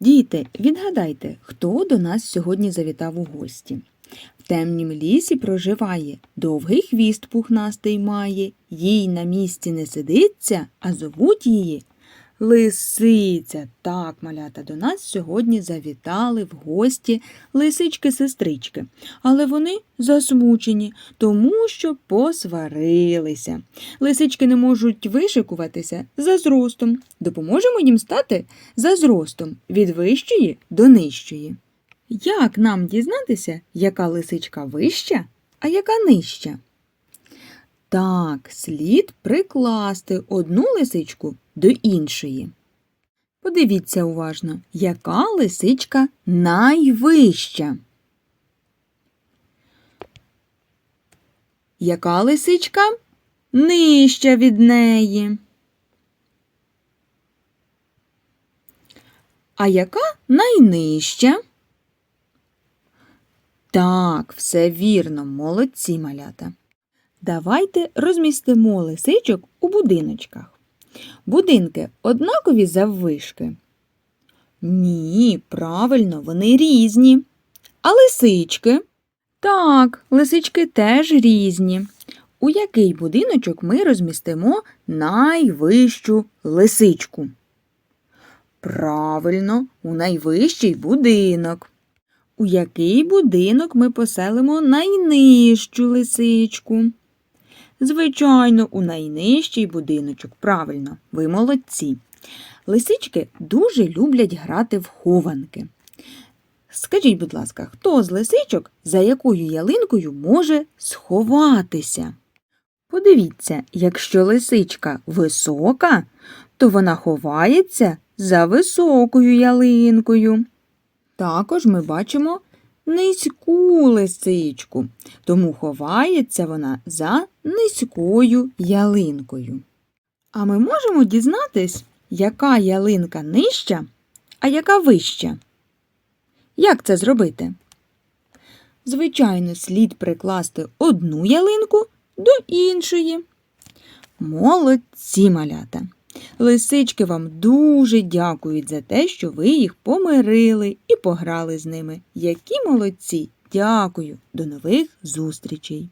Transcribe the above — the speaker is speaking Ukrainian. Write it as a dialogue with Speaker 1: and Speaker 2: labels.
Speaker 1: Діти, відгадайте, хто до нас сьогодні завітав у гості? В темнім лісі проживає, довгий хвіст пухнастий має, їй на місці не сидиться, а зовуть її Лисиця. Так, малята, до нас сьогодні завітали в гості лисички-сестрички, але вони засмучені, тому що посварилися. Лисички не можуть вишикуватися за зростом. Допоможемо їм стати за зростом від вищої до нижчої. Як нам дізнатися, яка лисичка вища, а яка нижча? Так, слід прикласти одну лисичку до іншої. Подивіться уважно, яка лисичка найвища. Яка лисичка нижча від неї? А яка найнижча? Так, все вірно, молодці малята. Давайте розмістимо лисичок у будиночках. Будинки однакові заввишки? Ні, правильно, вони різні. А лисички? Так, лисички теж різні. У який будиночок ми розмістимо найвищу лисичку? Правильно, у найвищий будинок. У який будинок ми поселимо найнижчу лисичку? Звичайно, у найнижчий будиночок. Правильно, ви молодці. Лисички дуже люблять грати в хованки. Скажіть, будь ласка, хто з лисичок за якою ялинкою може сховатися? Подивіться, якщо лисичка висока, то вона ховається за високою ялинкою. Також ми бачимо низьку лисичку, тому ховається вона за низькою ялинкою. А ми можемо дізнатись, яка ялинка нижча, а яка вища? Як це зробити? Звичайно, слід прикласти одну ялинку до іншої. Молодці малята! Лисички вам дуже дякують за те, що ви їх помирили і пограли з ними. Які молодці! Дякую! До нових зустрічей!